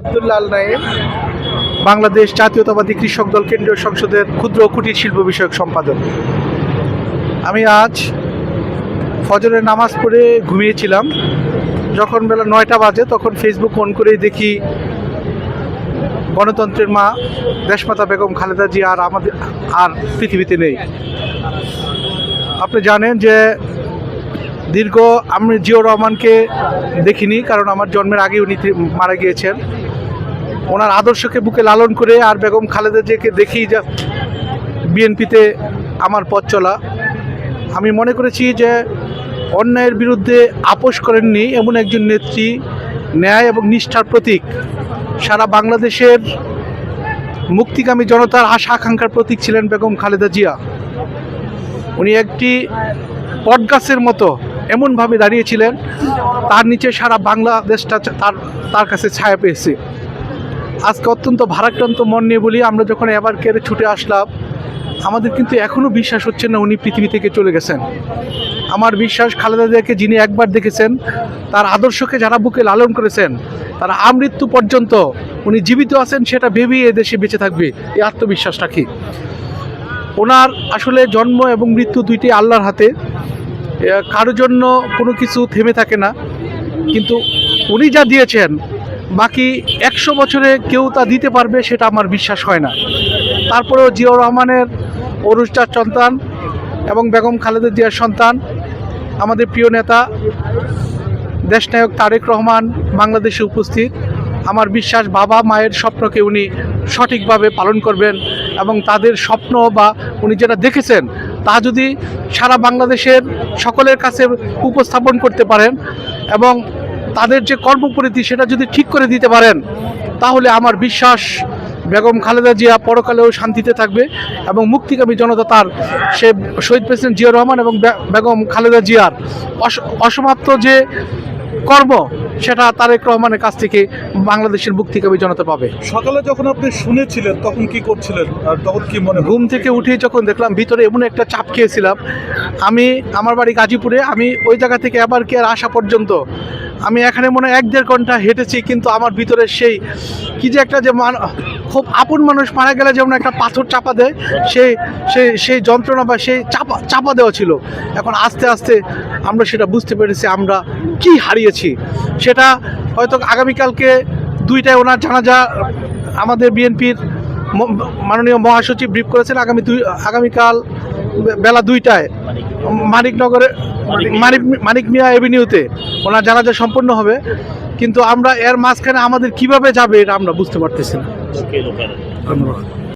আব্দুল্লাহ আল নাইম বাংলাদেশ জাতীয়তাবাদী কৃষক দল কেন্দ্রীয় সংসদের ক্ষুদ্র কুটির শিল্প বিষয়ক সম্পাদক। আমি আজ ফজরের নামাজ পড়ে ঘুমিয়েছিলাম। যখন বেলা নয়টা বাজে, তখন ফেসবুক অন করেই দেখি গণতন্ত্রের মা দেশমাতা বেগম খালেদা জিয়া আর আমাদের আর পৃথিবীতে নেই। আপনি জানেন যে দীর্ঘ আমি জিও রহমানকে দেখিনি, কারণ আমার জন্মের আগে উনি মারা গিয়েছেন। ওনার আদর্শকে বুকে লালন করে আর বেগম খালেদা জিয়াকে দেখি যা বিএনপিতে আমার পথ চলা। আমি মনে করেছি যে অন্যায়ের বিরুদ্ধে আপোষ করেননি এমন একজন নেত্রী, ন্যায় এবং নিষ্ঠার প্রতীক। সারা বাংলাদেশের মুক্তিকামী জনতার আশা আকাঙ্ক্ষার প্রতীক ছিলেন বেগম খালেদা জিয়া। উনি একটি পটগাছের মতো এমনভাবে দাঁড়িয়েছিলেন, তার নিচে সারা বাংলাদেশটা তার তার কাছে ছায়া পেয়েছে। আজকে অত্যন্ত ভারাক্রান্ত মন নিয়ে বলি আমরা যখন এবার কেড়ে ছুটে আসলাম আমাদের কিন্তু এখনও বিশ্বাস হচ্ছে না উনি পৃথিবী থেকে চলে গেছেন। আমার বিশ্বাস খালেদা জিয়াকে যিনি একবার দেখেছেন তার আদর্শকে যারা বুকে লালন করেছেন তারা আমৃত্যু পর্যন্ত উনি জীবিত আছেন সেটা ভেবেই দেশে বেঁচে থাকবে এই আত্মবিশ্বাস রাখি ওনার আসলে জন্ম এবং মৃত্যু দুইটি আল্লাহর হাতে এ, কারও জন্য কোনো কিছু থেমে থাকে না কিন্তু উনি যা দিয়েছেন বাকি একশো বছরে কেউ তা দিতে পারবে সেটা আমার বিশ্বাস হয় না। তারপরেও জিয়াউর রহমানের অনুষ্টার সন্তান এবং বেগম খালেদা জিয়ার সন্তান, আমাদের প্রিয় নেতা, দেশনায়ক তারেক রহমান বাংলাদেশে উপস্থিত। আমার বিশ্বাস বাবা মায়ের স্বপ্নকে উনি সঠিকভাবে পালন করবেন এবং তাদের স্বপ্ন বা উনি যেটা দেখেছেন, তা যদি সারা বাংলাদেশের সকলের কাছে উপস্থাপন করতে পারেন এবং তাদের যে কর্মপরিধি সেটা যদি ঠিক করে দিতে পারেন, তাহলে আমার বিশ্বাস বেগম খালেদা জিয়া পরকালেও শান্তিতে থাকবে এবং মুক্তিকামী জনতা তার সে শহীদ প্রেসিডেন্ট জিয়া রহমান এবং বেগম খালেদা জিয়ার অস- অসমাপ্ত যে কর্ম সেটা তারেক রহমানের কাছ থেকে বাংলাদেশের মুক্তিকামী জনতা পাবে। সকালে যখন আপনি শুনেছিলেন তখন কি করছিলেন? আর তখন কি মনে? ঘুম থেকে উঠে যখন দেখলাম ভিতরে এমন একটা চাপ খেয়েছিলাম আমি আমার বাড়ি গাজীপুরে আমি ওই জায়গা থেকে আবার কি আর আসা পর্যন্ত আমি এখানে মনে হয় এক দেড় ঘণ্টা হেঁটেছি কিন্তু আমার ভিতরে সেই কি যে একটা যে মান খুব আপন মানুষ মারা গেলে যেমন একটা পাথর চাপা দেয় সেই সেই সেই যন্ত্রণা বা সেই চাপা চাপা দেওয়া ছিল। এখন আস্তে আস্তে আমরা সেটা বুঝতে পেরেছি আমরা কি হারিয়েছি। সেটা হয়তো আগামীকালকে দুইটায় ওনার জানাজা আমাদের বিএনপির মাননীয় মহাসচিব ব্রিফ করেছেন আগামী দুই আগামীকাল বেলা দুইটায় মানিকনগরে মানিক মানিক মিয়া এভিনিউতে ওনার জানাজা সম্পন্ন হবে। কিন্তু আমরা এর মাঝখানে আমাদের কীভাবে যাবে এটা আমরা বুঝতে পারতেছি না। ধন্যবাদ।